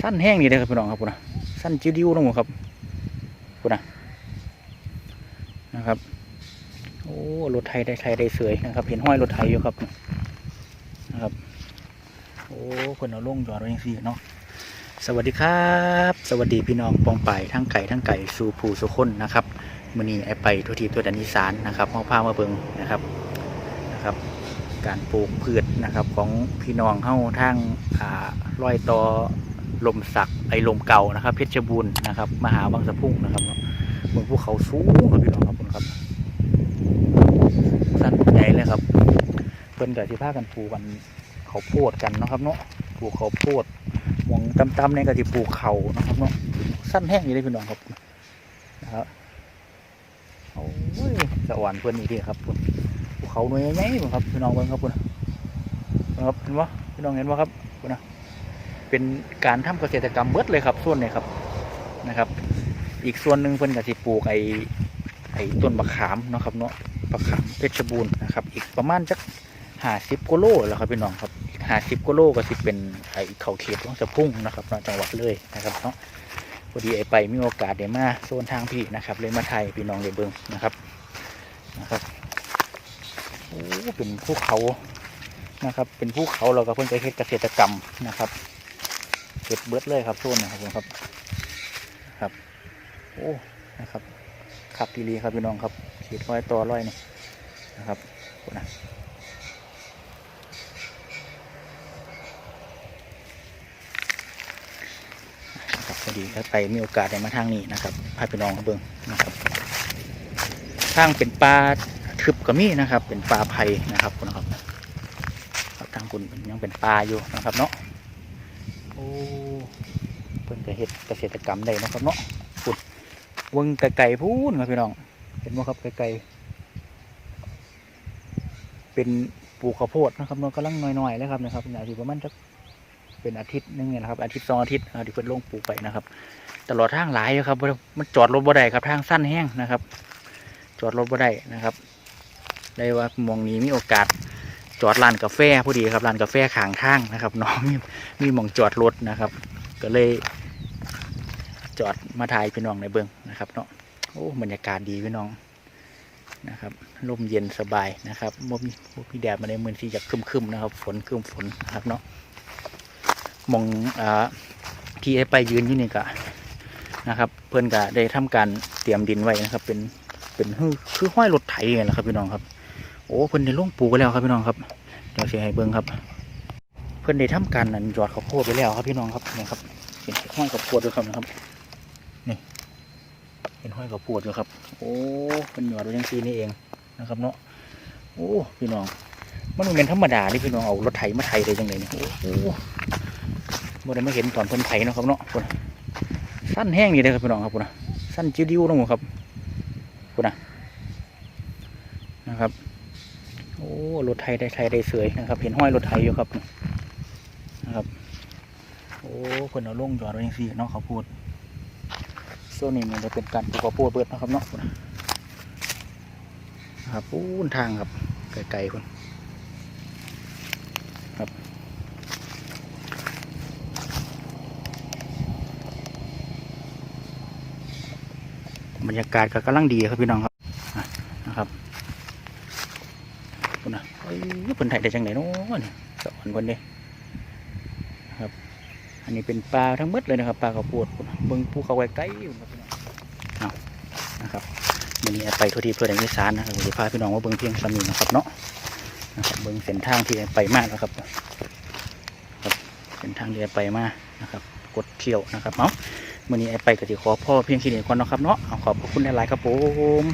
สั้นแห้งนี่เลยครับพี่น้องครับพุ่นนะสั้นจิ้วดิ้วลงหมดครับพุ่นนะนะครับโอ้รถไทยได้ไทยได้เสยนะครับ เห็นห้อยรถไทยอยู่ครับนะครับโอ้คนเอาลงจอดไว้ยังสี่เนาะสวัสดีครับ สวัสดีพี่น้องปองไปทั้งไก่ทั้งไก่สูผูสุคนนะครับมือนี้ไอไปทุกทีตัวดันอีสานนะครับเอาผ้ามาเบิงนะครับนะครับ การปลูกพืชนะครับของพี่น้องเฮ้าทางอ่าร้อยต่อ ลมสักไอลมเก่านะครับ เพชรบูรณ์นะครับมหาวังสะพุ่งนะครับบนภูเขาสูงครับพี่น้องครับคุณครับสั้นใหญ่เลยครับเพิ่นกับที่พากันปลูกกันเขาโพดกันนะครับเนาะปลูกเขาโพดหมองตำๆเนี่ยก็ที่ปลูกเขานะครับเนาะสั้นแห้งอยู่เลยพี่น้องครับนะครับโอ้ยสวรรค์เพื่อนอีกทีครับคุณภูเขาหน่วยใหญ่ๆครับพี่น้องเบิ่งครับพุ่นนครับเห็นบ่พี่น้องเห็นบ่ครับพุ่นนะ เป็นการทำเกษตรกรรมเบิดเลยครับส่วนนี้ครับนะครับ อีกส่วนหนึ่งเพิ่นก็สิปลูกไอ้ไอ้ต้นมะขามเนาะครับเนาะมะขามเพชรบูรณ์นะครับ อีกประมาณจักห้าสิบกิโลแล้วครับพี่น้องครับห้าสิบกิโลก็สิเป็นไอ้เขาเขตของสะพุ่งนะครับเนาะจังหวัดเลยนะครับเนาะพอดีไอ้ไปมีโอกาสได้มาโซนทางพี่นะครับ เลยมาไทยพี่น้องได้เบิ่งนะครับนะครับโอ้เป็นภูเขานะครับ เป็นภูเขาเราก็เพิ่งไปเฮ็ดเกษตรกรรมนะครับ เก็บเบิดเลยครับโซนนะครับผมครับครับ โอ้นะครับขับดีรีครับพี่น้องครับขีดร้อยต่อร้อยนี่นะครับนะพอดีถ้าไปมีโอกาสได้มาทางนี้นะครับพาพี่น้องมาเบิ่งนะครับทางเป็นป่าทึบก็มีนะครับ เป็นปลาไผ่นะครับคุณนะครับครับทางคุณยังเป็นปลาอยู่นะครับเนาะ โอ้เพิ่นจะเฮ็ดเกษตรกรรมได้นะครับเนาะคุณวงไก่ๆพูนครับพี่น้อง เห็นไหมครับไก่ๆเป็นปลูกข้าวโพดนะครับเนาะกำลังน้อยๆเลยครับนะครับอาทิตย์ประมาณจะเป็นอาทิตย์หนึงเนี่ยนะครับ อาทิตย์สองอาทิตย์นะครับที่เพิ่นลงปลูกไปนะครับ ตลอดทางหลายอยู่ครับมันจอดรถบ่ได้ครับ ทางสั้นแห้งนะครับ จอดรถบ่ได้นะครับ ได้ว่ามองนี้มีโอกาส จอดร้านกาแฟพอดีครับร้านกาแฟข้างทางนะครับน้องมีมีมองจอดรถนะครับ ก็เลย จอดมาถ่ายพี่น้องในเบื้องนะครับเนาะโอ้บรรยากาศดีพี่น้องนะครับลมเย็นสบายนะครับบ่มีบ่แดดมาในเมืองที่จะครึมๆนะครับ ฝนคึมฝนนะครับเนาะมองอที่ไอไปยืนอยู่นี่ก็นะครับ เพื่อนก็ได้ทำการเตรียมดินไว้นะครับ เป็นเป็นคือห้อยรถไถไงละครับพี่น้องครับ อ้เพิ่นได้ลงปลูกไปแล้วครับพี่น้องครับเดี๋ยวสิให้เบิ่งครับ เพิ่นได้ทำการนั่นหยอดข้าวโพดไปแล้วครับพี่น้องครับนี่ครับเห็นห้อยข้าวโพดด้วยครับนะครับนี่เห็นห้อยข้าวโพดด้วยครับ โอ้เป็นหยอดไว้ยังซีนี่เองนะครับเนาะโอ้พี่น้อง มันเป็นธรรมดาที่พี่น้องเอารถไถมาไถได้จังไดนี่โอ้โหบ่อได้มาเห็นตอนเพิ่นไถเนาะครับเนาะพุ่นสั้นแห้งนี่เลยครับพี่น้องครับพุ่นนะสั้นจิ้วดิ้วลงหมดครับคุณนะนะครับ โอ้รถไทยได้ไทยได้เสยนะครับ เห็นห้อยรถไทยอยู่ครับนะครับ โอ้คนเอาลงจอดไว้ยังสี่เนาะเขาพูดโซนนี้มันจะเป็นการปลูกข้าวโพดเบิดนะครับเนาะคุณนะครับปูนทางครับไกลๆคนครับบรรยากาศก็กำลังดีครับพี่น้องครับนะครับ คุณนะเอ้ยเป็นไทยได้จังไหนเนาะเนี่ยสอนคนเด้ครับ อันนี้เป็นปลาทั้งหมดเลยนะครับปลากระปวดเบิ้งภูเขาไกลๆอยู่ครับพี่น้องเอานะครับวันนี้ไปทั่วที่เพื่อแดงอีสานนะครับผมจะพาพี่น้องมาเบิ้งเพียงสามีนะครับเนาะนะครับเบิ้งเส้นทางที่ไปมากนะครับครับเส้นทางที่ไปมานะครับกดเที่ยวนะครับเนาะมื่อนี้ไอไปก็สิขอพ่อเพียงแค่นี้ก่อนนะครับเนาะขอบคุณหลายๆครับผม